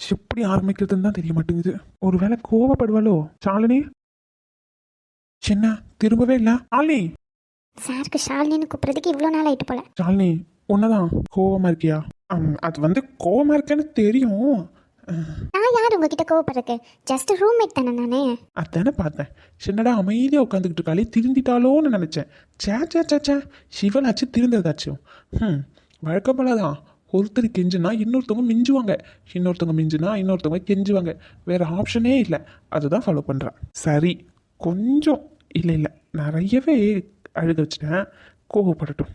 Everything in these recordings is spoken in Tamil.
எப்படி ஆரம்பிக்கிறதுன்னு தான் தெரிய மாட்டேங்குது. ஒருவேளை கோவப்படுவாளோ? ஷாலினி? சின்ன திரும்பவே இல்லை. ஷாலினி? சாருக்கு ஷாலினின்னு கூப்பிட்றதுக்கு இவ்வளோ நாள் ஆயிட்டு போல. ஷாலினி உன்னதான் கோவமா இருக்கியா? ஆம், அது வந்து கோவமா இருக்கேன்னு தெரியும். அஹ், நான் யார் உங்ககிட்ட கோவப்படுறதுக்கு? ஜஸ்ட் ரூம்மேட் தானே நானே? அதானே பார்த்தேன். சின்னடா அமைதியாக உட்காந்துக்கிட்டு இருக்காளே திருந்திட்டாலோன்னு நினச்சேன். சே சே சே சே சிவனாச்சு திருந்ததாச்சும் ம் வழக்கம் போல தான் ஒருத்தர் கெஞ்சுனா இன்னொருத்தவங்க மிஞ்சுவாங்க. இன்னொருத்தவங்க மிஞ்சுனா இன்னொருத்தவங்க கெஞ்சுவாங்க. வேற ஆப்ஷனே இல்லை. அதுதான் ஃபாலோ பண்ணுறான் சரி கொஞ்சம் இல்லை இல்லை. நிறையவே அழுக வச்சுட்டேன். கோவப்படட்டும்.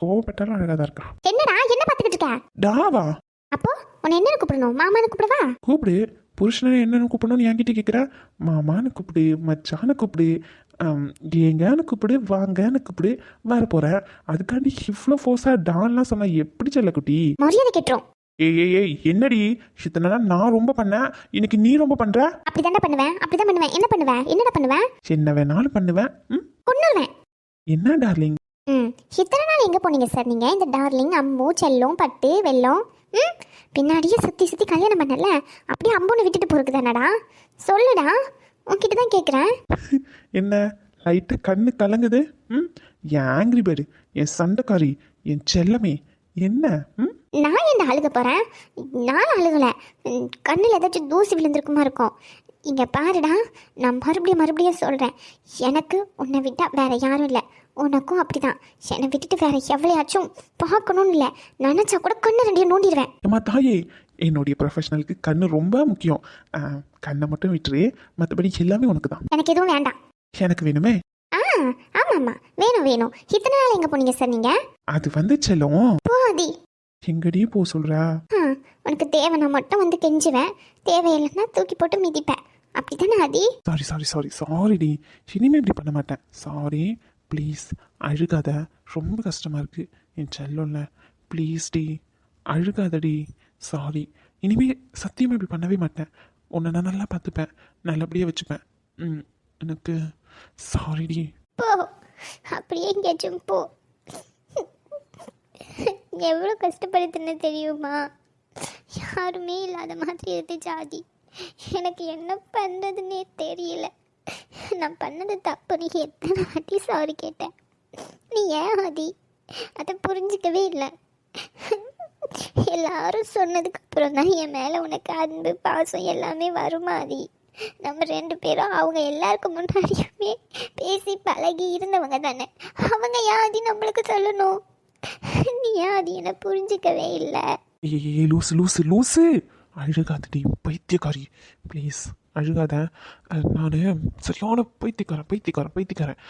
கோவப்பட்டாலும் அழகாக தான் இருக்கான் என்னடா? என்ன பார்த்துக்கிட்டு இருக்க? டாவா? அப்போ உன்னை என்ன கூப்பிடணும்? மாமான்னு கூப்பிடவா? கூப்பிடு. புருஷனை என்னன்னு கூப்பிடணும்னு என்கிட்ட கேட்குற மாமான்னு கூப்பிடு. மச்சான்னு கூப்பிடு. ஆம், ஏங்கன்னு கூப்பிடு வாங்கன்னு கூப்பிடு வர போகிறேன் அதுக்காண்டி இவ்வளோ ஃபோர்ஸாக டான்லாம் சொன்னா எப்படி செல்லக்குட்டி மரியாதை கேட்டுரும். ஏய் ஏய் ஏய் என்னடி? இத்தனை நான் ரொம்ப பண்ணேன். இன்னைக்கு நீ ரொம்ப பண்ணுற அப்படி பண்ணுவேன். அப்படிதான் பண்ணுவேன். என்ன பண்ணுவேன்? என்னடா பண்ணுவேன்? என்ன வேணாலும் பண்ணுவேன். ம்? கொன்னுருவேன் என்ன டார்லிங்? ம் இத்தனை நாள் எங்கே போனீங்க சார் நீங்கள் இந்த டார்லிங் அம்மு செல்லம் பட்டு வெல்லம். ம் பின்னாடியே சுற்றி சுற்றி கல்யாணம் பண்ணல. அப்படியே அம்புன்னு விட்டுட்டு போகிறது தானடா? சொல்லுடா. உன்கிட்ட தான் கேட்குறேன் என்ன? லைட்டாக கண்ணு கலங்குது? ம்? என் ஆங்கிரி பேர்டு என் சண்டைக்காரி என் செல்லமே என்ன? ம்? நான் என்ன அழுக போகிறேன் நான் அழுகலை. கண்ணில் ஏதாச்சும் தூசி விழுந்திருக்குமா இருக்கும். இங்கே பாருடா நான் மறுபடியும் மறுபடியும் சொல்கிறேன் எனக்கு உன்னை விட்டால் வேற யாரும் இல்லை. உனக்கும் அப்படிதான். என்னை விட்டுட்டு வேற எவ்வளையாச்சும் பார்க்கணும்னு இல்லை. நினச்சா கூட கண்ணு ரெண்டையும் நோண்டிடுவேன். ஏம்மா தாயே என்னுடைய ப்ரொஃபஷனலுக்கு கண்ணு ரொம்ப முக்கியம். கண்ணை மட்டும் விட்டுரு. மற்றபடி எல்லாமே உனக்கு தான் எனக்கு எதுவும் வேண்டாம். எனக்கு வேணுமே? ஆ ஆமாம்மா. வேணும் வேணும். இத்தனை நாள் எங்கே போனீங்க சார் நீங்கள் அது வந்து செல்லம். போதி எங்கடி போ சொல்றா. ஆ உனக்கு தேவைன்னா மட்டும் வந்து கெஞ்சுவேன். தேவையில்லைன்னா தூக்கி போட்டு மிதிப்பேன். அப்படிதானே ஆதி? சாரி சாரி சாரி சாரிடி இனிமே இப்படி பண்ண மாட்டேன். சாரி ப்ளீஸ் அழுகாத. ரொம்ப கஷ்டமா இருக்கு. என் செல்லம்ல. ப்ளீஸ் டி. அழுகாதடி. சாரி இனிமே சத்தியமாக இப்படி பண்ணவே மாட்டேன். உன்னை நான் நல்லா பார்த்துப்பேன். நல்லபடியாக வச்சுப்பேன். ம் எனக்கு சாரிடி போ. அப்படியே எங்கேயாச்சும் போ. எவ்வளோ கஷ்டப்படுத்துன்னு தெரியுமா? யாருமே இல்லாத மாதிரி இருக்கு ஜாதி. எனக்கு என்ன பண்ணுறதுன்னே தெரியல. நான் பண்ணது தப்புன்னு எத்தனை வாட்டி சாரி கேட்டேன். நீ ஏன் ஆதி? அதை புரிஞ்சிக்கவே இல்லை. எல்லாரும் சொன்னதுக்கு அப்புறம் தான் என் மேலே உனக்கு அன்பு பாசம் எல்லாமே வருமாதி நம்ம ரெண்டு பேரும் அவங்க எல்லாருக்கும் முன்னாடியுமே பேசி பழகி இருந்தவங்க தானே. அவங்க யாதி நம்மளுக்கு சொல்லணும்? நீ யாதி என்னை புரிஞ்சிக்கவே இல்லை? ஏய் லூசு லூசு லூசு! அழுகாதடி பைத்தியக்காரி. ப்ளீஸ் அழுகாத. நான் சரியான பைத்தியக்காரன் பைத்தியக்காரன் பைத்தியக்காரன்.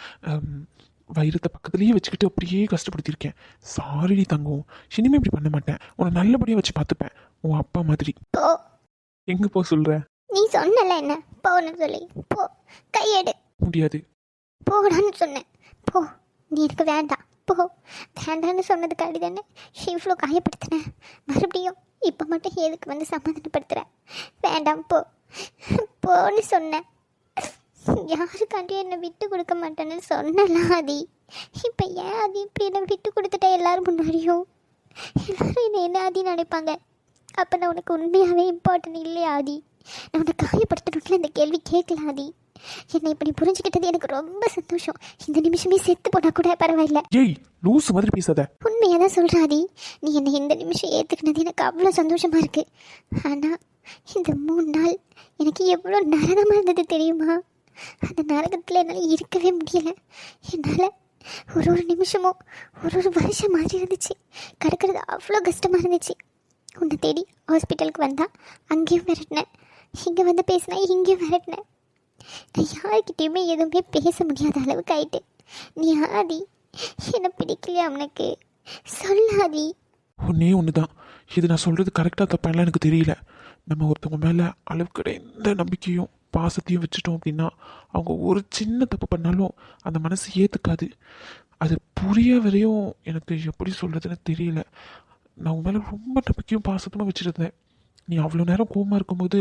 வயிறத்தை பக்கத்துலேயே வச்சுக்கிட்டு அப்படியே கஷ்டப்படுத்தியிருக்கேன். சாரிடி தங்கம். இனிமே இப்படி பண்ண மாட்டேன். உன்னை நல்லபடியாக வச்சு பார்த்துப்பேன். உன் அப்பா மாதிரி. போ. எங்கே போ சொல்கிற நீ சொன்னல என்ன? போன்னு சொல்லி. போ. கையெடு. முடியாது. போடான்னு சொன்னேன். போ. நீ எனக்கு வேண்டாம். போ. வேண்டான்னு சொன்னதுக்காடி தானே இவ்வளோ காயப்படுத்தினேன் மறுபடியும் இப்போ மட்டும் எதுக்கு வந்து சமாதானப்படுத்துகிறேன் வேண்டாம் போ. போன்னு சொன்னேன். யாருக்காண்டியும் என்னை விட்டு கொடுக்க மாட்டேன்னு சொன்னல ஆதி. இப்போ ஏன் ஆதி இப்படி என்னை விட்டு கொடுத்துட்ட எல்லாரும் முன்னாடியும்? எல்லாரும் என்னை என்ன ஆதி நினைப்பாங்க? அப்போ நான் உனக்கு உண்மையாகவே இம்பார்ட்டன்ட் இல்லையா ஆதி. நான் உன்னை காயப்படுத்தணும்ல இந்த கேள்வி கேட்கல ஆதி. என்னை இப்படி புரிஞ்சுக்கிட்டது எனக்கு ரொம்ப சந்தோஷம். இந்த நிமிஷமே செத்து போனா கூட பரவாயில்ல. ஏய் லூசு மாதிரி பேசாத. உண்மையாக தான் சொல்கிறாதி நீ என்னை இந்த நிமிஷம் ஏற்றுக்கினது எனக்கு அவ்வளோ சந்தோஷமாக இருக்கு. ஆனால் இந்த மூணு நாள் எனக்கு எவ்வளோ நரகமாக இருந்தது தெரியுமா? அந்த நரகத்தில் என்னால் இருக்கவே முடியல. என்னால் ஒரு ஒரு நிமிஷமும் ஒரு ஒரு வருஷம் மாதிரி இருந்துச்சு. கிடக்கிறது அவ்வளோ கஷ்டமாக இருந்துச்சு. உன்னை தேடி ஹாஸ்பிட்டலுக்கு வந்தால் அங்கேயும் விரட்டினேன். இங்கே வந்து பேசினா இங்கேயும் விரட்டினேன். நான் யார்கிட்டேயுமே எதுவுமே பேச முடியாத அளவுக்கு ஆயிட்டு நீ ஆதி என்னை பிடிக்கலையா அவனுக்கு சொல்லாதி. ஒன்றே ஒன்று தான் இது நான் சொல்கிறது கரெக்டாக தப்பாலாம் எனக்கு தெரியல. நம்ம ஒருத்தவங்க மேலே அளவுக்கு எந்த நம்பிக்கையும் பாசத்தையும் வச்சுட்டோம் அப்படின்னா அவங்க ஒரு சின்ன தப்பு பண்ணாலும் அந்த மனசு ஏற்றுக்காது அது புரிய வரையும் எனக்கு எப்படி சொல்கிறதுன்னு தெரியல. நான் உன் மேலே ரொம்ப நம்பிக்கையும் பாசத்தமாக வச்சுருந்தேன். நீ அவ்வளோ நேரம் கோவமா இருக்கும்போது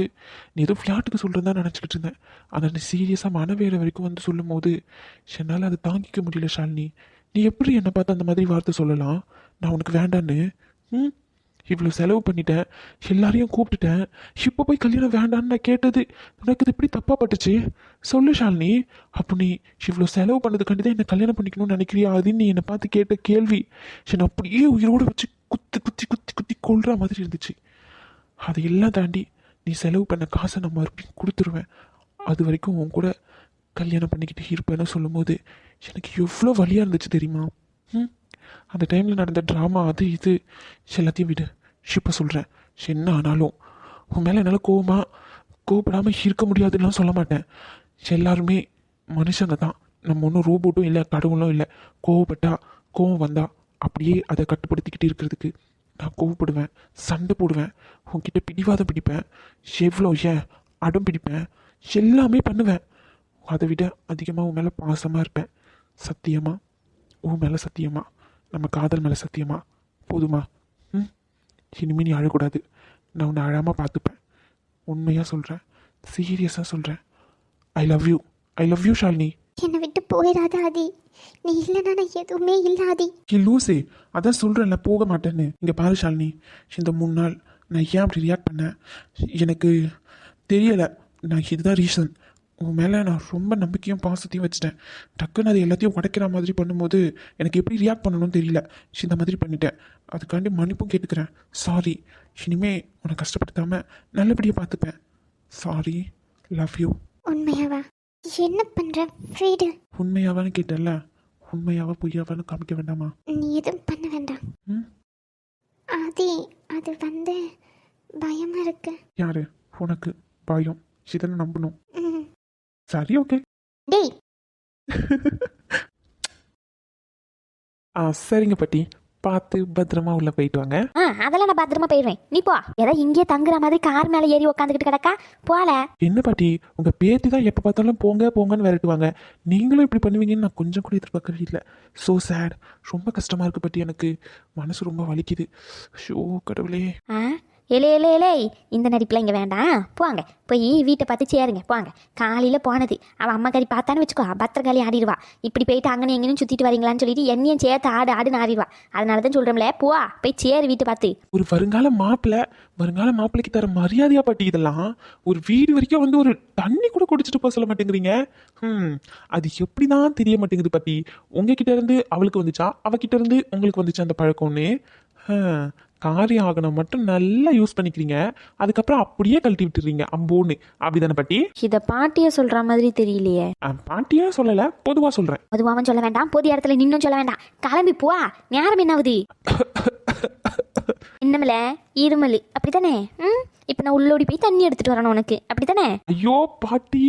நீ ஏதோ ஃப்ளாட்டுக்கு சொல்கிறதா நினச்சிக்கிட்டு இருந்தேன். ஆனால் நீ சீரியஸாக மனவேலை வரைக்கும் வந்து சொல்லும் போது என்னால் அதை தாங்கிக்க முடியல ஷாலினி. நீ எப்படி என்னை பார்த்து அந்த மாதிரி வார்த்தை சொல்லலாம்? நான் உனக்கு வேண்டான்னு. ம்? இவ்வளோ செலவு பண்ணிட்டேன். எல்லாரையும் கூப்பிட்டுட்டேன். இப்போ போய் கல்யாணம் வேண்டான்னு நான் கேட்டது. உனக்கு இது எப்படி தப்பாக பட்டுச்சு? சொல்லு ஷாலினி. அப்போ நீ இவ்வளோ செலவு பண்ணதுக்காண்டி தான் என்னை கல்யாணம் பண்ணிக்கணும்னு நினைக்கிறியா? அதுன்னு நீ என்னை பார்த்து கேட்ட கேள்வி. என்னை அப்படியே உயிரோடு வச்சு குத்தி குத்தி குத்தி குத்தி கொள்ற மாதிரி இருந்துச்சு. அதையெல்லாம் தாண்டி நீ செலவு பண்ண காசை நான் மறுபடியும் கொடுத்துருவேன். அது வரைக்கும் உன் கூட கல்யாணம் பண்ணிக்கிட்டு இருப்பேன்னு சொல்லும்போது எனக்கு எவ்வளோ வலியாக இருந்துச்சு தெரியுமா? ம்? அந்த டைமில் நடந்த ட்ராமா அது இது. எல்லாத்தையும் விடு. இப்போ சொல்கிறேன் என்ன ஆனாலும். உன் மேலே என்னால் கோவமாக கோவப்படாமல் இருக்க முடியாதுன்னுலாம் சொல்ல மாட்டேன். எல்லாருமே மனுஷங்க தான். நம்ம ஒன்றும் ரோபோட்டும் இல்லை கடவுளும் இல்லை. கோவப்பட்டா கோவம் வந்தால் அப்படியே அதை கட்டுப்படுத்திக்கிட்டு இருக்கிறதுக்கு நான் கோவப்படுவேன் சண்டை போடுவேன் உன்கிட்ட பிடிவாதம் பிடிப்பேன். எவ்வளோ ஏன்? அடம் பிடிப்பேன். எல்லாமே பண்ணுவேன். அதை விட அதிகமாக உன் மேலே பாசமாக இருப்பேன். சத்தியமாக உன் மேலே சத்தியமாக நம்ம காதல் மேலே சத்தியமா? போதுமா? ம்? இனிமேல் நீ அழக்கூடாது. நான் உன்னை அழாமல் பார்த்துப்பேன். உண்மையாக சொல்கிறேன் சீரியஸாக சொல்கிறேன் I love you I love you Shalini. என்னை விட்டு போயிடாத ஆதி. நீ இல்லைன்னா நான் எதுவுமே இல்லை ஆதி. ஏ லூசே. அதான் சொல்கிறேன்ல போக மாட்டேன்னு. இங்கே பாரு ஷாலினி. இந்த மூணு நாள் நான் ஏன் அப்படி ரியாக்ட் பண்ணேன்? எனக்கு தெரியலை. நான் இதுதான் ரீசன் உன் மேலே நான் ரொம்ப நம்பிக்கையும் பாசத்தையும் வச்சுட்டேன். டக்குன்னு அது எல்லாத்தையும் உடைக்கிற மாதிரி பண்ணும்போது எனக்கு எப்படி ரியாக்ட் பண்ணணும்னு தெரியல. இந்த மாதிரி பண்ணிட்டேன். அதுக்காண்டி மன்னிப்பும் கேட்டுக்கிறேன். சாரி இனிமே உன்னை கஷ்டப்படுத்தாம நல்லபடியாக பார்த்துப்பேன் சாரி லவ் யூ உண்மையாவா? என்ன பண்ற வீடு உண்மையாவான்னு கேட்டல உண்மையாவா பொய்யாவான்னு காமிக்க வேண்டாமா? நீ எதுவும் பண்ண வேண்டாம். ம்? ஆதி அது வந்து பயமா இருக்கு. யாரு? உனக்கு. பயம். இதனை நம்பணும். சரி ஓகே டேய் ஆ சரிங்க பாட்டி. பார்த்து பத்திரமா உள்ள போயிட்டு வாங்க. ஆ அதெல்லாம் நான் பத்திரமா போயிடுவேன். நீ போ. ஏதோ இங்கேயே தங்குற மாதிரி கார் மேலே ஏறி உட்காந்துக்கிட்டு கிடக்கா? போல. என்ன பாட்டி? உங்க பேத்தி தான் எப்போ பார்த்தாலும் போங்க போங்கன்னு விரட்டுவாங்க. நீங்களும் இப்படி பண்ணுவீங்கன்னு நான் கொஞ்சம் கூட எதிர்பார்க்கவே இல்லை. ஸோ சேட் ரொம்ப கஷ்டமா இருக்கு பாட்டி எனக்கு. மனசு ரொம்ப வலிக்குது. ஷோ கடவுளே. ஆ? எலே எலே எலே இந்த நடிப்பில் இங்கே வேண்டாம். போங்க. போய் வீட்டை பார்த்து சேருங்க. போங்க. காலையில் போனது. அவள் அம்மா கறி பார்த்தான்னு வச்சுக்கோ பத்திரக்காளி ஆடிடுவா. இப்படி போயிட்டு அங்கே எங்கேயும் சுற்றிட்டு வரீங்களான்னு சொல்லிட்டு என்னையும் சேர்த்து ஆடு ஆடுன்னு ஆடிடுவா. அதனால தான் சொல்கிறோம்ல போ போய் சேரு வீட்டை பார்த்து. ஒரு வருங்கால மாப்பிள்ளை வருங்கால மாப்பிள்ளைக்கு தர மரியாதையா பாட்டி இதெல்லாம் ஒரு வீடு வரைக்கும் வந்து ஒரு தண்ணி கூட குடிச்சிட்டு போக சொல்ல மாட்டேங்கிறீங்க? ம் அது எப்படி தான் தெரிய மாட்டேங்குது பாட்டி? உங்ககிட்ட இருந்து அவளுக்கு வந்துச்சா? அவகிட்ட இருந்து உங்களுக்கு வந்துச்சா அந்த பழக்கம்னு? ஹம், காரியம் ஆகணும் மட்டும் நல்லா யூஸ் பண்ணிக்கிறீங்க. அதுக்கப்புறம் அப்படியே கழட்டி விட்டுறீங்க. அம்போன்னு. அப்படிதானே பாட்டி? இதை பாட்டியை சொல்கிற மாதிரி தெரியலையே. ஆ, பாட்டியா சொல்லல. பொதுவா சொல்றேன். அதுவாவும் சொல்ல வேண்டாம். பொது இடத்துல நின்னும் சொல்ல வேண்டாம். கிளம்பி போ. நேரம் என்னாவது? என்னமில்ல இருமல். அப்படித்தானே? ம்? இப்போ நான் உள்ளோடி போய் தண்ணி எடுத்துட்டு வரணும் உனக்கு. அப்படித்தானே? ஐயோ பாட்டி.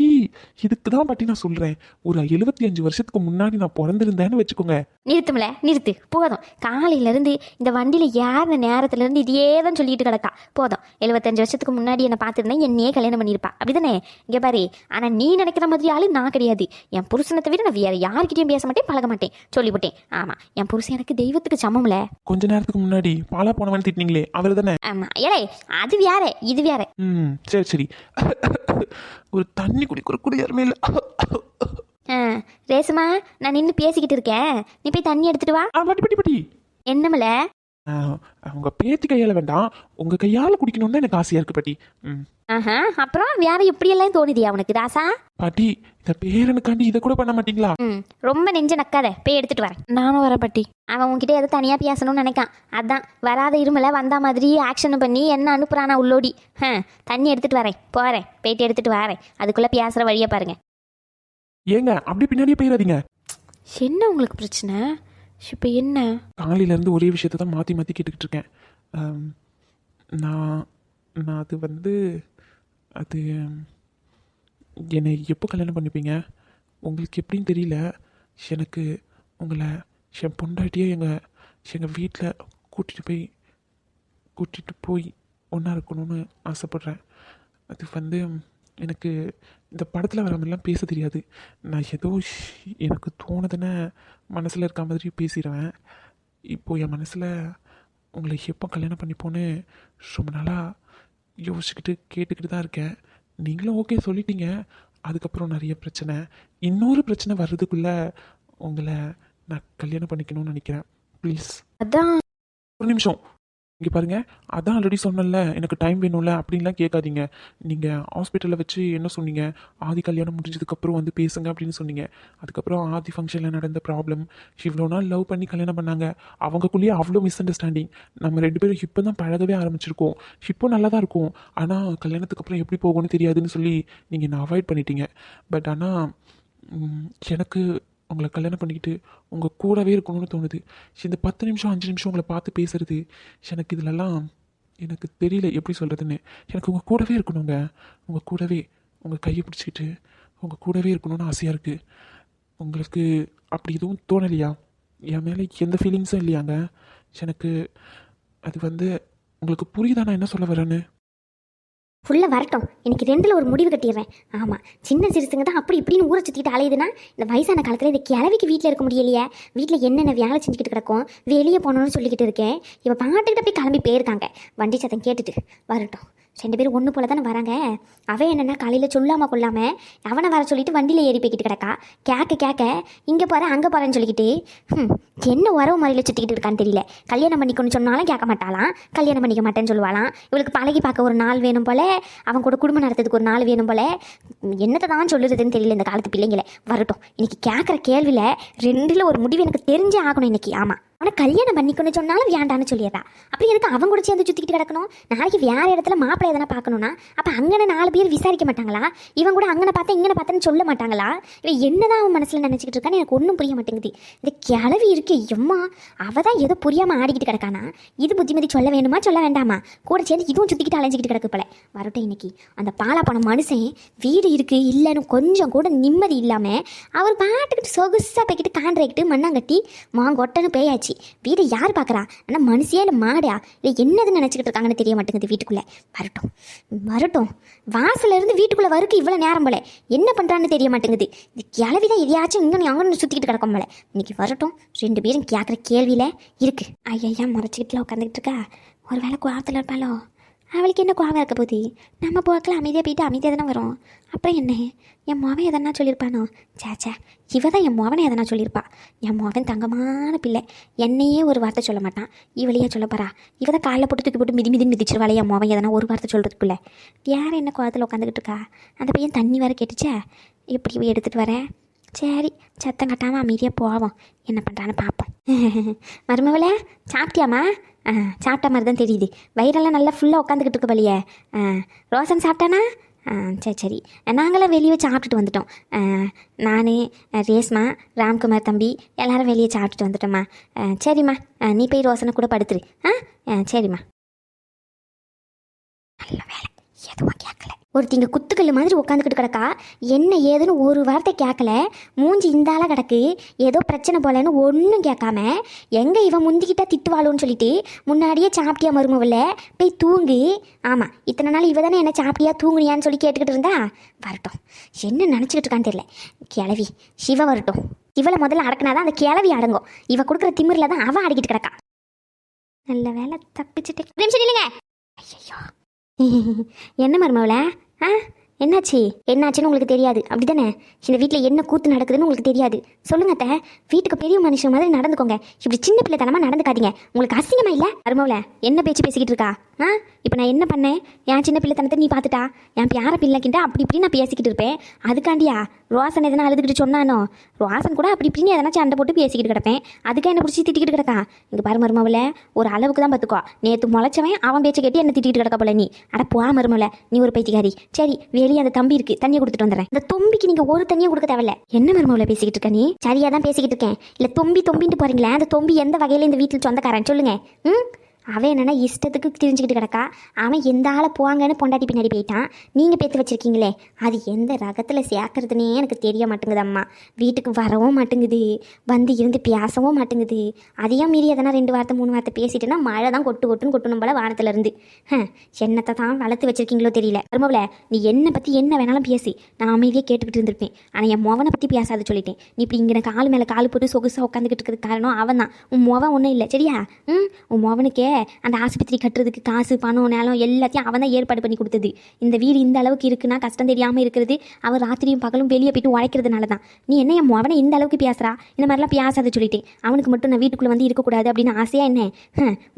இதுக்கு தான் பாட்டி நான் சொல்றேன். ஒரு எழுபத்தி அஞ்சு வருஷத்துக்கு முன்னாடி நான் பிறந்திருந்தேன்னு வச்சுக்கோங்க. நிறுத்துமில்ல நிறுத்து. போதும். காலையிலேருந்து இந்த வண்டியில் ஏறின நேரத்துலேருந்து இதையே தான் சொல்லிட்டு கிடக்கா. போதும். எழுபத்தஞ்சு வருஷத்துக்கு முன்னாடி என்னை பார்த்துருந்தா என்னையே கல்யாணம் பண்ணியிருப்பா. அப்படிதானே இங்கே பாரு. ஆனால் நீ நினைக்கிற மாதிரி ஆளு நான் கிடையாது. என் புருஷனை தவிர நான் வேற யார்கிட்டயும் பேச மாட்டேன் பழக மாட்டேன். சொல்லிவிட்டேன் ஆமாம் என் புருஷன் எனக்கு தெய்வத்துக்கு சமம்ல கொஞ்ச நேரத்துக்கு முன்னாடி பாலா போனவன் திட்டினீங்களே அவர் தானே ஆமாம் ஏலே அது வேற. இது வேற. ம் சரி சரி. ஒரு தண்ணி குடிக்கிற கூட யாருமே இல்லை ஆ ரேசுமா நான் நின்று பேசிக்கிட்டு இருக்கேன். நீ போய் தண்ணி எடுத்துட்டு வா. ஆ பாட்டி பாட்டி பாட்டி என்னமில்ல ஆ, உங்க பேத்தி கையால வேண்டாம். உங்க கையால குடிக்கணும்னு எனக்கு ஆசையா இருக்கு பாட்டி. ம். ஆஹா அப்புறம் வேற எப்படியெல்லாம் தோணுதியா உனக்கு ராசா? பாட்டி இந்த பேரனுக்காண்டி இதை கூட பண்ண மாட்டீங்களா? ம் ரொம்ப நெஞ்ச நக்காத. போய் எடுத்துட்டு வரேன். நானும் வரேன் பட்டி. அவன் உன்கிட்ட ஏதோ தனியாக பேசணும்னு நினைக்கான். அதான் வராத இருமல வந்த மாதிரி ஆக்ஷன் பண்ணி என்ன அனுப்புறானா உள்ளோடி. ஹ தண்ணி எடுத்துட்டு வரேன். போகிறேன் போயிட்டு எடுத்துட்டு வரேன். அதுக்குள்ளே பேசுகிற வழியை பாருங்க. ஏங்க அப்படி பின்னாடியே போயிடாதீங்க என்ன உங்களுக்கு பிரச்சனை? இப்போ என்ன? காலையிலேருந்து ஒரே விஷயத்தை தான் மாற்றி மாற்றி கேட்டுக்கிட்டு இருக்கேன் நான் நான் அது வந்து அது என்னை எப்போ கல்யாணம் பண்ணிப்பீங்க? உங்களுக்கு எப்படின்னு தெரியல. எனக்கு உங்களை என் பொண்டாட்டியே எங்கள் எங்கள் வீட்டில் கூட்டிகிட்டு போய் கூட்டிகிட்டு போய் ஒன்றா இருக்கணும்னு ஆசைப்பட்றேன். அது வந்து எனக்கு இந்த படத்தில் வர மாதிரிலாம் பேச தெரியாது. நான் ஏதோ எனக்கு தோணுதுன்னு மனசில் இருக்க மாதிரி பேசிடுவேன் இப்போது என் மனசில் உங்களை எப்போ கல்யாணம் பண்ணிப்போன்னு ரொம்ப நாளாக யோசிச்சுக்கிட்டு கேட்டுக்கிட்டு தான் இருக்கேன். நீங்களும் ஓகே சொல்லிட்டீங்க. அதுக்கப்புறம் நிறைய பிரச்சனை. இன்னொரு பிரச்சனை வர்றதுக்குள்ளே உங்களை நான் கல்யாணம் பண்ணிக்கணும்னு நினைக்கிறேன். ப்ளீஸ் அதான். ஒரு நிமிஷம். இங்கே பாருங்கள் அதான் ஆல்ரெடி சொன்னேன்ல எனக்கு டைம் வேணும்ல அப்படின்லாம் கேட்காதீங்க. நீங்கள் ஹாஸ்பிட்டலில் வச்சு என்ன சொன்னீங்க? ஆதி கல்யாணம் முடிஞ்சதுக்கப்புறம் வந்து பேசுங்க அப்படின்னு சொன்னீங்க. அதுக்கப்புறம் ஆதி ஃபங்க்ஷனில் நடந்த ப்ராப்ளம் இவ்வளோ நாள் லவ் பண்ணி கல்யாணம் பண்ணாங்க. அவங்கக்குள்ளேயே அவ்வளோ மிஸ் அண்டர்ஸ்டாண்டிங் நம்ம ரெண்டு பேரும் இப்போ தான் பழகவே ஆரம்பிச்சிருக்கோம். இப்போ நல்லா தான் இருக்கும். ஆனால் கல்யாணத்துக்கு அப்புறம் எப்படி போகும்னு தெரியாதுன்னு சொல்லி நீங்கள் என்னை அவாய்ட் பண்ணிட்டீங்க. பட் ஆனால் எனக்கு உங்களை கல்யாணம் பண்ணிக்கிட்டு உங்கள் கூடவே இருக்கணும்னு தோணுது. இந்த பத்து நிமிஷம் அஞ்சு நிமிஷம் உங்களை பார்த்து பேசுறது எனக்கு இதிலெல்லாம் எனக்கு தெரியல எப்படி சொல்கிறதுன்னு எனக்கு உங்கள் கூடவே இருக்கணுங்க. உங்கள் கூடவே உங்கள் கையை பிடிச்சிக்கிட்டு உங்கள் கூடவே இருக்கணும்னு ஆசையாக இருக்குது உங்களுக்கு அப்படி எதுவும் தோணலையா? என் மேலே எந்த ஃபீலிங்ஸும் இல்லையாங்க? எனக்கு அது வந்து உங்களுக்கு புரியுதா நான் என்ன சொல்ல வரேன்னு? ஃபுல்லாக வரட்டும். இன்னைக்கு ரெண்டில் ஒரு முடிவு கட்டிடுறேன். ஆமாம் சின்ன சிறுசுங்க தான் அப்படி இப்படின்னு ஊரை சுற்றிட்டு அலையுதுன்னா இந்த வயசான காலத்தில் இந்த கிழவிக்கு வீட்டில் இருக்க முடியலையே. வீட்டில் என்னென்ன வேலை செஞ்சுக்கிட்டு கிடக்கும் வெளியே போகணும்னு சொல்லிக்கிட்டு இருக்கேன். இப்போ பாட்டுக்கிட்ட போய் கிளம்பி போயிருக்காங்க. வண்டி சத்தம் கேட்டுட்டு வரட்டும். ரெண்டு பேரும் ஒன்று போல தானே வராங்க. அவன் என்னென்னா காலையில் சொல்லாமல் கொள்ளாமல் அவனை வர சொல்லிட்டு வண்டியில் ஏறி போய்கிட்டு கிடக்கா. கேட்க கேட்க இங்கே போகிறேன் அங்கே போகிறேன்னு சொல்லிக்கிட்டு. ம் என்ன உறவு முறையில் சுற்றிக்கிட்டு இருக்கான்னு தெரியல. கல்யாணம் பண்ணிக்கணும்னு சொன்னாலும் கேட்க மாட்டாளாம். கல்யாணம் பண்ணிக்க மாட்டேன்னு சொல்லுவாளாம். இவளுக்கு பழகி பார்க்க ஒரு நாள் வேணும் போல அவன் கூட குடும்பம் நடத்துறதுக்கு ஒரு நாள் வேணும் போல. என்னத்தை தான் சொல்லுறதுன்னு தெரியல இந்த காலத்து பிள்ளைங்களை. வரட்டும். இன்னைக்கு கேட்குற கேள்வியில் ரெண்டில் ஒரு முடிவு எனக்கு தெரிஞ்சே ஆகணும் இன்னைக்கு. ஆமாம் ஆனால் கல்யாணம் பண்ணிக்கணும்னு சொன்னாலும் வேண்டான்னு சொல்லிடுறா. அப்படி எதுக்கு அவன் கூட சேர்ந்து சுற்றிக்கிட்டு கிடக்கணும்? நாளைக்கு வேறு இடத்துல மாப்பிள்ளை எதனா பார்க்கணும்னா? அப்போ அங்கன நாலு பேர் விசாரிக்க மாட்டாங்களா? இவன் கூட அங்கனை பார்த்தா இங்கே பார்த்தேன்னு சொல்ல மாட்டாங்களா? இவன் என்னதான் அவன் மனசில் நினச்சிக்கிட்டு இருக்கான்னு எனக்கு ஒன்றும் புரிய மாட்டேங்குது. இந்த கிளவி இருக்கே எம்மா அவள் தான் ஏதோ புரியாமல் ஆடிக்கிட்டு கிடக்கானா? இது புத்திமதி சொல்ல வேணுமா சொல்ல வேண்டாமா? கூட சேர்ந்து இதுவும் சுற்றிக்கிட்டு அலைஞ்சிக்கிட்டு கிடக்கு போல. வரட்டும் இன்னைக்கு. அந்த பாலா போன மனுஷன் வீடு இருக்குது இல்லைன்னு கொஞ்சம் கூட நிம்மதி இல்லாமல் அவர் பாட்டுக்கிட்டு சொகுசாக போய்கிட்டு காண்ட்ராக்ட்டு மண்ணாங்கட்டி மாங்கொட்டன்னு பேயாச்சு. வீடை யார் பார்க்குறா ஆனால் மனுஷியா இல்லை மாடா? இல்லை என்னதுன்னு நினச்சிக்கிட்டு இருக்காங்கன்னு தெரிய மாட்டேங்குது வீட்டுக்குள்ளே. வரட்டும். வரட்டும். வாசல்ல இருந்து வீட்டுக்குள்ளே வருக்கு இவ்வளோ நேரம் போல. என்ன பண்ணுறான்னு தெரிய மாட்டேங்குது. இது கிளவி தான் எதையாச்சும் இங்கே அங்கே சுற்றிக்கிட்டு கிடக்கும் போல. இன்னைக்கு வரட்டும். ரெண்டு பேரும் கேட்குற கேள்வியில் இருக்கு. ஐயா முறைச்சிக்கிட்டுல உட்காந்துக்கிட்டு இருக்கா? ஒரு வேலை கோவத்தில் இருப்பாளோ? அவளுக்கு என்ன கோவம் இருக்க போதி நம்ம போக்கில் அமைதியாக போயிட்டு அமைதியாக தானே வரும். அப்புறம் என்ன? என் மோவன் எதனா சொல்லியிருப்பானோ? சேச்சே இவ தான் என் மோவனை எதனா சொல்லியிருப்பா? என் மோவன் தங்கமான பிள்ளை. என்னையே ஒரு வார்த்தை சொல்ல மாட்டான். இவளையே சொல்ல போறா. இவ தான் காலைல போட்டு தூக்கி போட்டு மிதி மிதி மிதிச்சிருவாளே என் மோவன் எதனா ஒரு வார்த்தை சொல்கிறதுக்குள்ள வேற என்ன கோவத்தில் உட்காந்துக்கிட்டு இருக்கா? அந்த பையன் தண்ணி வேற கேட்டுச்சே. எப்படி எடுத்துகிட்டு வரேன் சரி சத்தம் கட்டாமல் அமைதியாக போவோம். என்ன பண்ணுறான்னு பார்ப்போம் மருமவளே சாப்பிட்டியாம்மா? சாப்பிட்ட மாதிரி தான் தெரியுது. வயிறெல்லாம் நல்லா ஃபுல்லாக உட்காந்துக்கிட்டு இருக்க வழியே ஆ ரோசன் சாப்பிட்டானா? ஆ சரி சரி. நாங்களாம் வெளியே சாப்பிட்டுட்டு வந்துட்டோம். நான் ரேஸ்மா ராம்குமார் தம்பி எல்லாரும் வெளியே சாப்பிட்டுட்டு வந்துட்டோம்மா. ஆ, சரிம்மா. ஆ, நீ போய் ரோசனை கூட படுத்துரு. ஆ ஆ, சரிம்மா. நல்ல வேலை. எதுவும் கேட்கல. ஒருத்திங்க குத்துக்கல் மாதிரி உட்காந்துக்கிட்டு கிடக்கா. என்ன ஏதுன்னு ஒரு வார்த்தை கேட்கல மூஞ்சி இந்தால கிடக்கு. ஏதோ பிரச்சனை போலன்னு ஒன்றும் கேட்காம எங்கே இவன் முந்திக்கிட்டா திட்டுவாளுன்னு சொல்லிட்டு முன்னாடியே சாப்பிட்டியா மருமவில் போய் தூங்கு. ஆமாம் இத்தனை நாள் இவ தானே என்ன சாப்பிட்டியா தூங்குனியான்னு சொல்லி கேட்டுக்கிட்டு இருந்தா? வரட்டும். என்ன நினச்சிக்கிட்டு இருக்கான்னு தெரியல. கிளவி சிவ வரட்டும். இவளை முதல்ல அடக்குனாதான் அந்த கிளவி அடங்கும். இவ கொடுக்குற திமிரில் தான் அவன் ஆடிக்கிட்டு கிடக்கா. நல்ல வேலை தப்பிச்சுட்டு. நிமிஷம் இல்லைங்க ஐயோ என்ன மருமவள? ஆ? என்னாச்சு? என்னாச்சுன்னு உங்களுக்கு தெரியாது. அப்படிதானே? இந்த வீட்டில் என்ன கூத்து நடக்குதுன்னு உங்களுக்கு தெரியாது. சொல்லுங்க அத்தை. வீட்டுக்கு பெரிய மனுஷன் மாதிரி நடந்துக்கோங்க. இப்படி சின்ன பிள்ளைத்தனமா நடந்துக்காதீங்க. உங்களுக்கு அசிங்கமா இல்லை? மருமவள என்ன பேச்சு பேசிக்கிட்டு இருக்கா? ஆ? இப்போ நான் என்ன பண்ணேன்? என் சின்ன பிள்ளைத்தனத்தை நீ பார்த்துட்டா? என் பேர பிள்ளைக்கிட்ட அப்படி இப்படி நான் பேசிக்கிட்டு இருப்பேன். அதுக்காண்டியா? ரோசன் எதனா அழுதுகிட்டு சொன்னானோ? ரோசன் கூட அப்படி இப்படின்னு எதனா சண்டை போட்டு பேசிக்கிட்டு கிடப்பேன். அதுக்காக என்ன பிடிச்சி திட்டிக்கிட்டு கிடக்கான். இங்கே பாரு மருமவள ஒரு அளவுக்கு தான் பார்த்துக்கோ நேற்று முளைச்சவன் அவன் பேச்சை கேட்டு என்ன திட்டிகிட்டு கிடக்க போல நீ. அட போ மருமவள நீ ஒரு பைத்தியக்காரி. சரி வெளியே அந்த தம்பி இருக்கு தண்ணியை கொடுத்துட்டு வந்துடுறேன். இந்த தொம்பிக்கு நீங்க ஒரு தண்ணியை கொடுக்க தேவையில்ல. என்ன மருமவள பேசிக்கிட்டு இருக்க நீ? சரியா தான் பேசிக்கிட்டு இருக்கேன். இல்ல தொம்பி தொம்பின்ட்டு போறீங்களே அந்த தொம்பி எந்த வகையில இந்த வீட்டில் சொந்தக்காரன் சொல்லுங்க. ம்? அவன் என்னென்னா இஷ்டத்துக்கு தெரிஞ்சுக்கிட்டு கிடக்கா. அவன் எந்த ஆளை போவாங்கன்னு பொண்டாட்டி பின்னாடி போயிட்டான். நீங்கள் பேத்து வச்சிருக்கீங்களே. அது எந்த ரகத்தில் சேர்க்கறதுனே எனக்கு தெரிய மாட்டேங்குது அம்மா. வீட்டுக்கு வரவும் மாட்டேங்குது. வந்து இருந்து பேசவும் மாட்டேங்குது. அதையும் மீறி எதனா ரெண்டு வார்த்தை மூணு வார்த்தை பேசிட்டேன்னா மழை தான் கொட்டு கொட்டுன்னு கொட்டணும் போல வானத்துல இருந்து. என்னத்தை தான் வளர்த்து வச்சிருக்கீங்களோ தெரியல. மருமவள நீ என்னை பற்றி என்ன வேணாலும் பேசி. நான் அமைதியாக கேட்டுக்கிட்டு இருந்திருப்பேன். ஆனால் என் மோவனை பற்றி பேசாத சொல்லிட்டேன். நீ இப்படி இங்கே கால் மேலே கால் போட்டு சொகுசாக உட்காந்துக்கிட்டு இருக்கிறது காரணம் அவன் தான் உன் மோவன் ஒன்றும் இல்லை. சரியா? ம் உன் மோவனுக்கே அந்த ஆஸ்பத்திரி கட்டுறதுக்கு காசு பணம் நிலம் எல்லாத்தையும் அவன் தான் ஏற்பாடு பண்ணி கொடுத்தது. இந்த வீடு இந்த அளவுக்கு இருக்குன்னா கஷ்டம் தெரியாமல் இருக்கிறது. அவன் ராத்திரியும் பகலும் வெளியே போயிட்டு உழைக்கிறதுனால தான் நீ என்ன என் அவனை இந்த அளவுக்கு பேசுறா? இந்த மாதிரிலாம் பேசாத சொல்லிட்டேன். அவனுக்கு மட்டும் நான் வீட்டுக்குள்ளே வந்து இருக்கக்கூடாது அப்படின்னு ஆசையாக என்ன?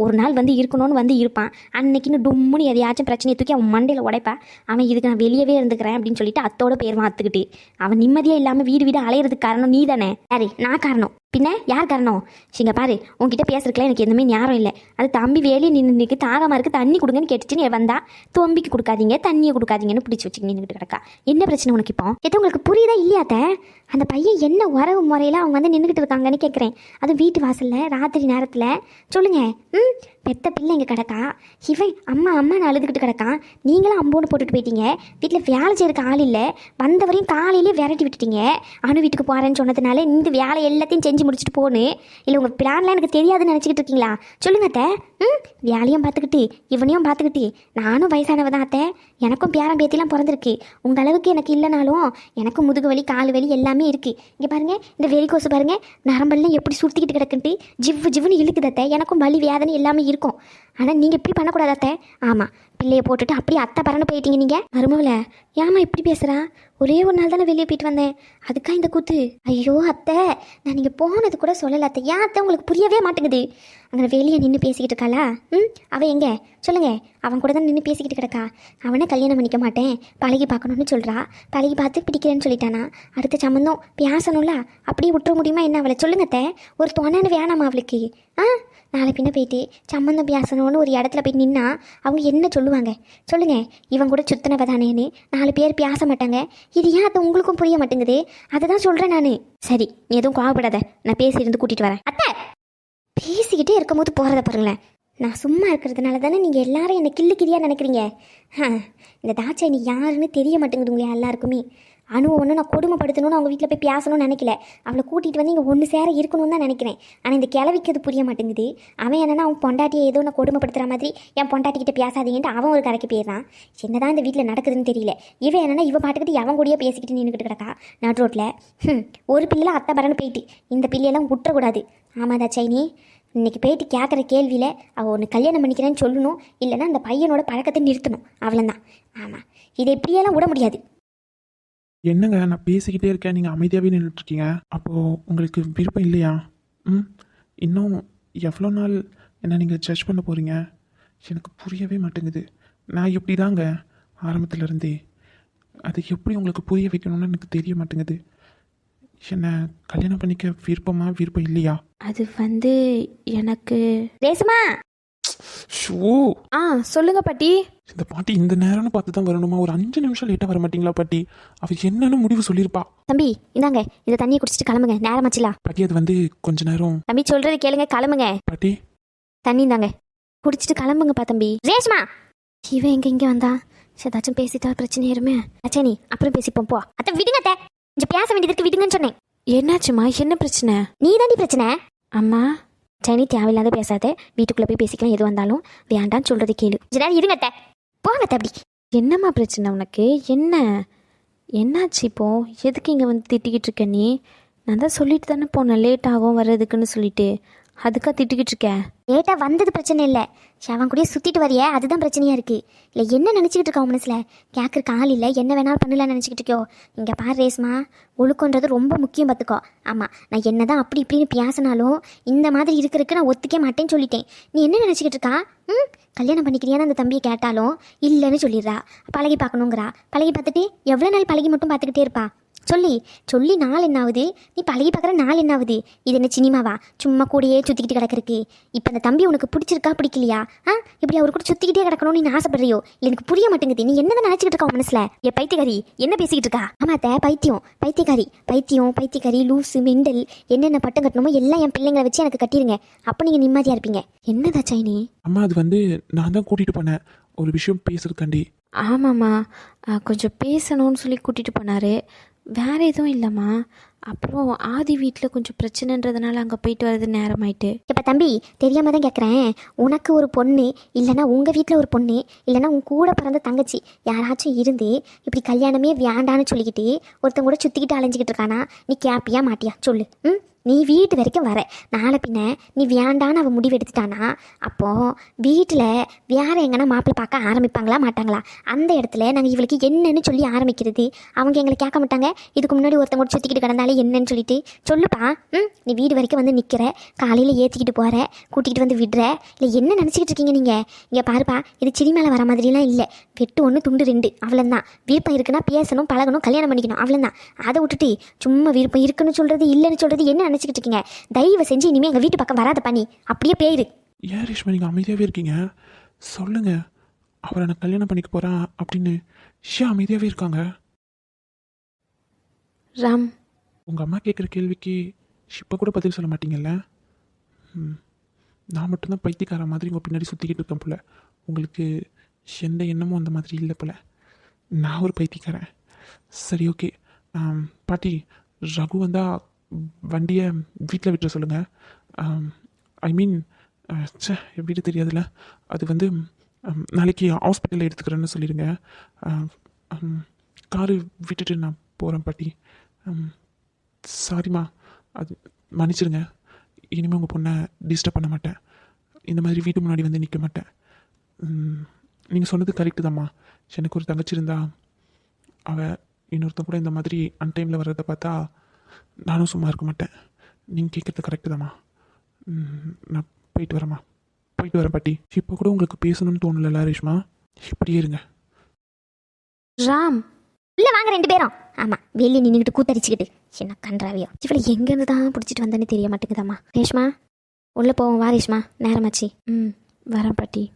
ஒரு நாள் வந்து இருக்கணும்னு வந்து இருப்பான். அன்னைக்குன்னு டும்முன்னு எதையாச்சும் பிரச்சனையை தூக்கி அவன் மண்டையில் உடைப்பா. அவன் இதுக்கு நான் வெளியவே இருந்துக்கிறேன் அப்படின்னு சொல்லிட்டு அத்தோட பேர் மாற்றுக்கிட்டு அவன் நிம்மதியாக இல்லாமல் வீடு வீடு அலையிறதுக்கு காரணம் நீ தானே யாரு? நான் காரணம். பின்ன யார் காரணம்? சிங்க பாரு உன்கிட்ட பேசுறதுக்குலாம் எனக்கு எதுவுமே ஞாபகம் இல்லை. அது தம்பி வேலையை நின்று நிற்கு தாகமாக இருக்குது தண்ணி கொடுங்கன்னு கேட்டுட்டு நீ வந்தா. தொம்பிக்கு கொடுக்காதீங்க. தண்ணியை கொடுக்காதீங்கன்னு பிடிச்சி வச்சுக்க நின்றுட்டு கிடக்கா. என்ன பிரச்சனை உனக்கு இப்போ? எது உங்களுக்கு புரியுதா இல்லையாத்த அந்த பையன் என்ன உறவு முறையில் அவங்க வந்து நின்றுக்கிட்டு இருக்காங்கன்னு கேட்குறேன் அது வீட்டு வாசலில் ராத்திரி நேரத்தில். சொல்லுங்க. ம் பெத்த பிள்ளை இங்கே கிடக்கா? இவன் அம்மா அம்மா நான் அழுதுகிட்டு கிடக்கான் நீங்களும் அம்போன்னு போட்டுட்டு போயிட்டீங்க. வீட்டில் வேலை செய்யறதுக்கு ஆள் இல்லை. வந்தவரையும் காலையிலே விரட்டி விட்டுட்டீங்க. அணு வீட்டுக்கு போகிறேன்னு சொன்னதுனால இந்த வேலை எல்லாத்தையும் செஞ்சு முடிச்சுட்டு போன்னு. இல்லை உங்கள் பிளான்லாம் எனக்கு தெரியாதுன்னு நினச்சிக்கிட்டு இருக்கீங்களா? சொல்லுங்க அத்தை. ம் வேலையும் பார்த்துக்கிட்டு இவனையும் பார்த்துக்கிட்டு. நானும் வயசானவ தான் அத்தை. எனக்கும் பேரன் பேத்திலாம் பிறந்திருக்கு. உங்கள் அளவுக்கு எனக்கு இல்லைனாலும் எனக்கும் முதுகு வலி கால் வலி எல்லாமே இருக்குது இங்கே பாருங்க இந்த வெறிக்கோசு பாருங்க. நரம்பெல்லாம் எப்படி சுற்றிக்கிட்டு கிடக்குன்ட்டு ஜிவ்வு ஜிவ்னு இழுக்குது அத்தை. எனக்கும் வலி வேதனை எல்லாமே இருக்கும். ஆனால் நீங்கள் இப்படி பண்ணக்கூடாது அத்தை. ஆமாம் பிள்ளையை போட்டுட்டு அப்படியே அத்தை பறந்து போயிட்டீங்க நீங்கள் மருமவள ஏமா இப்படி பேசுகிறா ஒரே ஒரு நாள் தானே வெளியே போயிட்டு வந்தேன். அதுக்கா இந்த கூத்து. ஐயோ அத்தை நான் நீங்கள் போனது கூட சொல்லலை அத்தை. ஏன் அத்தை உங்களுக்கு புரியவே மாட்டேங்குது? அங்கே வெளியே நின்று பேசிக்கிட்டு இருக்காளா? ம் அவள் எங்கே? சொல்லுங்க. அவன் கூட தான் நின்று பேசிக்கிட்டு கிடக்கா. அவனை கல்யாணம் பண்ணிக்க மாட்டேன். பழகி பார்க்கணும்னு சொல்கிறா பழகி பார்த்து பிடிக்கிறேன்னு சொல்லிட்டானா. அடுத்த சம்மந்தம் பேசணும்ல. அப்படியே விட்டுற முடியுமா என்ன அவளை? சொல்லுங்க அத்தை. ஒரு துணைன்னு வேணாமா அவளுக்கு? ஆ நாளை பின்ன போயிட்டு சம்மந்த பேசணும்னு ஒரு இடத்துல போய் நின்னா அவங்க என்ன சொல்லுவாங்க? சொல்லுங்க இவன் கூட சுத்தனவ தானேன்னு. நாலு பேர் பேச மாட்டாங்க. இது ஏன் அது உங்களுக்கும் புரிய மாட்டேங்குது? அதை தான் சொல்கிறேன் நான். சரி நீ எதுவும் கோவப்படாத. நான் பேசி இருந்து கூட்டிகிட்டு வரேன். அத்தை! பேசிக்கிட்டே இருக்கும்போது போகிறத பாருங்களேன். நான் சும்மா இருக்கிறதுனால தானே நீங்கள் எல்லாரும் என்னை கிள்ளு கிளியாக நினைக்கிறீங்க? ஹ, இந்த தாட்சை நீ யாருன்னு தெரிய மாட்டேங்குதுங்களே எல்லாருக்குமே. அணுவை ஒன்று நான் கொடுமைப்படுத்தணும்னு அவங்க வீட்டில் போய் பேசணும்னு நினைக்கல. அவளை கூட்டிகிட்டு வந்து இங்கே ஒன்று சேர இருக்கணும்னு தான் நினைக்கிறேன். ஆனால் இந்த கிளவிக்கு அது புரிய மாட்டேங்குது. அவன் என்னன்னா அவன் பொண்டாட்டியை ஏதோ நான் கொடுமைப்படுத்துகிற மாதிரி என் பொண்டாட்டிக்கிட்ட பேசாதீங்கன்ட்டு அவன் ஒரு கரைக்கு போயிடுறான். என்னதான் இந்த வீட்டில் நடக்குதுன்னு தெரியல. இவன் என்னென்னா இவன் பாட்டுக்கிட்டு அவன் கூடயே பேசிக்கிட்டு நின்றுக்கிட்டு கிடக்கா. நட் ரோட்டில் ஒரு பிள்ளைலாம் அத்தை பரன்னு போயிட்டு இந்த பிள்ளையெல்லாம் விட்டுறக்கூடாது ஆமாதா சைனி. இன்றைக்கி போயிட்டு கேட்குற கேள்வியில் அவள் ஒன்று கல்யாணம் பண்ணிக்கிறேன்னு சொல்லணும் இல்லைன்னா அந்த பையனோட பழக்கத்தை நிறுத்தணும். அவ்வளோதான் ஆமாம் இதை இப்படியெல்லாம் விட முடியாது. என்னங்க நான் பேசிக்கிட்டே இருக்கேன். நீங்கள் அமைதியாகவே நின்றுட்டுருக்கீங்க அப்போது உங்களுக்கு விருப்பம் இல்லையா? ம். இன்னும் எவ்வளோ நாள் என்ன நீங்கள் ஜட்ஜ் பண்ண போகிறீங்க எனக்கு புரியவே மாட்டேங்குது. நான் இப்படி தாங்க ஆரம்பத்துலேருந்தே. அது எப்படி உங்களுக்கு புரிய வைக்கணும்னு எனக்கு தெரிய மாட்டேங்குது. என்னை கல்யாணம் பண்ணிக்க விருப்பமா விருப்பம் இல்லையா? அது வந்து எனக்கு ரேசுமா ஷோ! ஆ சொல்லுங்க பாட்டி. இந்த பாட்டி இந்த நேரம்னு பார்த்து தான் வரணுமா? ஒரு அஞ்சு நிமிஷம் லேட்டாக வர மாட்டீங்களா பாட்டி? அவள் என்னன்னு முடிவு சொல்லியிருப்பா தம்பி இந்தாங்க இந்த தண்ணியை குடிச்சிட்டு கிளம்புங்க நேரமாச்சுலா. பாட்டி அது வந்து கொஞ்ச நேரம். தம்பி சொல்றது கேளுங்க கிளம்புங்க. பாட்டி? தண்ணி இந்தாங்க. குடிச்சிட்டு கிளம்புங்கப்பா தம்பி. ரேஷ்மா! இவன் எங்க இங்க வந்தா? ஏதாச்சும் பேசிட்டா பிரச்சனை ஏறுமே அச்சனி அப்புறம் பேசிப்போம் போ. அத்தை விடுங்க கொஞ்சம் பேச வேண்டியதுக்கு விடுங்கன்னு சொன்னேன். என்னாச்சுமா என்ன பிரச்சனை? நீ தாண்டி பிரச்சனை. அம்மா. சனி தேவையில்லாத பேசாத வீட்டுக்குள்ள போய் பேசிக்கலாம் எது வந்தாலும். வேண்டான்னு சொல்றது கேளு. கொஞ்ச நேரம் இருங்க அத்தை. போங்க அத்தை அப்படி. என்னம்மா பிரச்சனை உனக்கு? என்ன? என்னாச்சு இப்போ? எதுக்கு இங்கே வந்து திட்டிக்கிட்டு இருக்க நீ? நான் தான் சொல்லிட்டு தானே போனேன். லேட் ஆகும் வர்றதுக்குன்னு சொல்லிட்டு. அதுக்காக திட்டிக்கிட்டு இருக்கேன் லேட்டாக வந்தது பிரச்சனை இல்லை. அவன் கூடயே சுத்திட்டு வரைய அதுதான் பிரச்சனையா இருக்கு. இல்லை என்ன நினச்சிக்கிட்டு இருக்கா மனசில்? கேட்குறக்கு ஆள் இல்லை என்ன வேணாலும் பண்ணலாம்னு நினச்சிக்கிட்டு இருக்கியோ? இங்கே பாரு ரேஸ்மா ஒழுக்கன்றது ரொம்ப முக்கியம் பார்த்துக்கோ ஆமாம் நான் என்ன தான் அப்படி இப்படின்னு பேசினாலும் இந்த மாதிரி இருக்கிறதுக்கு நான் ஒத்துக்க மாட்டேன்னு சொல்லிட்டேன். நீ என்ன நினச்சிக்கிட்டு இருக்கா? ம் கல்யாணம் பண்ணிக்கிறியான்னு அந்த தம்பியை கேட்டாலும் இல்லைன்னு சொல்லிடுறா. பழகி பார்க்கணுங்கிறா. பழகி பார்த்துட்டு எவ்வளோ நாள் பழகி மட்டும் பார்த்துக்கிட்டே இருப்பா? சொல்லி சொல்லி நாள் என்ன ஆகுது நீ பழகி பார்க்குற நாள் என்ன ஆகுது இது என்ன சினிமாவா? சும்மா கூடயே சுற்றிக்கிட்டு கிடக்குறக்கு இப்போ அந்த தம்பி உனக்கு பிடிச்சிருக்கா பிடிக்கலையா? ஆ? இப்படி அவர் கூட சுற்றிக்கிட்டே கிடக்கணும்னு நீ ஆசைப்படுறியோ? இல்லை எனக்கு புரிய மாட்டேங்குது. நீ என்னதான் நினச்சிக்கிட்டு இருக்கா மனசில்? ஏ பைத்தியக்காரி என்ன பேசிக்கிட்டு இருக்கா? ஆமாத்த பைத்தியம். பைத்தியக்காரி பைத்தியம் பைத்தியக்காரி லூசு மெண்டல் என்னென்ன பட்டம் கட்டணுமோ எல்லாம் என் பிள்ளைங்களை வச்சு எனக்கு கட்டிடுங்க அப்போ நீங்கள் நிம்மதியாக இருப்பீங்க. என்னதா சைனி? அம்மா அது வந்து நான் தான் கூட்டிகிட்டு போனேன். ஒரு விஷயம் பேசுறதுக்காண்டி. ஆமாம்மா. கொஞ்சம் பேசணும்னு சொல்லி கூட்டிகிட்டு போனார். வேறு எதுவும் இல்லைம்மா. அப்புறம் ஆதி வீட்டில் கொஞ்சம் பிரச்சனைன்றதுனால அங்கே போயிட்டு வர்றது நேரமாயிட்டு. இப்போ தம்பி தெரியாம தான் கேட்குறேன் உனக்கு ஒரு பொண்ணு இல்லைன்னா உங்கள் வீட்டில் ஒரு பொண்ணு இல்லைன்னா உன் கூட பிறந்த தங்கச்சி யாராச்சும் இருந்து இப்படி கல்யாணமே வேண்டான்னு சொல்லிக்கிட்டு ஒருத்தங்க கூட சுற்றிக்கிட்டு அலைஞ்சிக்கிட்டு இருக்கானா? நீ கேப்பியா மாட்டியா? சொல்லு. ம்? நீ வீட்டு வரைக்கும் வர. நாளை பின்ன நீ வேண்டான்னு அவள் முடிவு எடுத்துட்டானா? அப்போது வீட்டில் வேறு எங்கன்னா மாப்பிள்ளை பார்க்க ஆரம்பிப்பாங்களா மாட்டாங்களா? அந்த இடத்துல நாங்கள் இவளுக்கு என்னன்னு சொல்லி ஆரம்பிக்கிறது. அவங்க எங்களை கேட்க மாட்டாங்க. இதுக்கு முன்னாடி ஒருத்தங்க கூட சுற்றிக்கிட்டு கிடந்தாலே என்னன்னு சொல்லிட்டு. சொல்லுப்பா. ம் நீ வீடு வரைக்கும் வந்து நிற்கிற காலையில் ஏற்றிக்கிட்டு போகிற கூட்டிகிட்டு வந்து விடுற. இல்லை என்ன நினச்சிக்கிட்டு இருக்கீங்க நீங்கள் இங்கே பாருப்பா இது சிடி மேலே வர மாதிரிலாம் இல்லை. வெட்டு ஒன்று துண்டு ரெண்டு. அவ்வளோதான் விருப்பம் இருக்குன்னா பேசணும் பழகணும் கல்யாணம் பண்ணிக்கணும். அவ்வளோதான் அதை விட்டுட்டு சும்மா விருப்பம் இருக்குன்னு சொல்கிறது இல்லைன்னு சொல்கிறது என்ன நினச்சிக்கிட்டு இருக்கீங்க. தயவு செஞ்சு இனிமேல் எங்கள் வீட்டு பக்கம் வராத பண்ணி அப்படியே பேயிரு ஏன் ரேஷ்மா நீங்கள் அமைதியாகவே இருக்கீங்க? சொல்லுங்க. அவரை நான் கல்யாணம் பண்ணிக்க போகிறேன் அப்படின்னு ஏன் அமைதியாகவே இருக்காங்க. ராம். உங்கள் அம்மா கேட்குற கேள்விக்கு இப்போ கூட பதில் சொல்ல மாட்டீங்கல்ல? ம். நான் மட்டும்தான் பைத்தியக்கார மாதிரி உங்கள் பின்னாடி சுற்றிக்கிட்டு இருக்கேன் போல. உங்களுக்கு எந்த எண்ணமும் அந்த மாதிரி இல்லை போல. நான் ஒரு பைத்தியக்காரன். சரி ஓகே. பாட்டி ரகு வந்தால் வண்டியை வீட்டில் விட்டுற சொல்லுங்கள் ஐ மீன் ச்சே வீடு தெரியாதுல்ல. அது வந்து நாளைக்கு ஹாஸ்பிட்டலில் எடுத்துக்கிறேன்னு சொல்லிடுங்க. காரு விட்டுட்டு நான் போகிறேன் பாட்டி. சாரிம்மா அது மன்னிச்சிடுங்க. இனிமேல் உங்கள் பொண்ணை டிஸ்டர்ப் பண்ண மாட்டேன். இந்த மாதிரி வீட்டு முன்னாடி வந்து நிற்க மாட்டேன். நீங்கள் சொன்னது கரெக்டு தாம்மா. எனக்கு ஒரு தங்கச்சி இருந்தா அவள் இன்னொருத்தன் கூட இந்த மாதிரி அன்டைமில் வர்றதை பார்த்தா நானும் சும்மா இருக்க மாட்டேன். நீங்கள் கேட்குறது கரெக்டு தாம்மா. ம், நான் போயிட்டு வரேம்மா. போயிட்டு வரேன் பாட்டி. இப்போ கூட உங்களுக்கு பேசணும்னு தோணல ரேஷ்மா? இப்படியே இருங்க. ராம். இல்லை வாங்க ரெண்டு பேரும். ஆமாம் வெளியே நின்றுக்கிட்டு கூத்தடிச்சுக்கிட்டு. என்ன கன்றாவியோ. இவளை எங்கேருந்து தான் பிடிச்சிட்டு வந்தேன்னு தெரிய மாட்டேங்குதாம்மா. ரேஷ்மா உள்ளே போவோம் வா ரேஷ்மா. நேரமாச்சு. ம் வரேன் பாட்டி.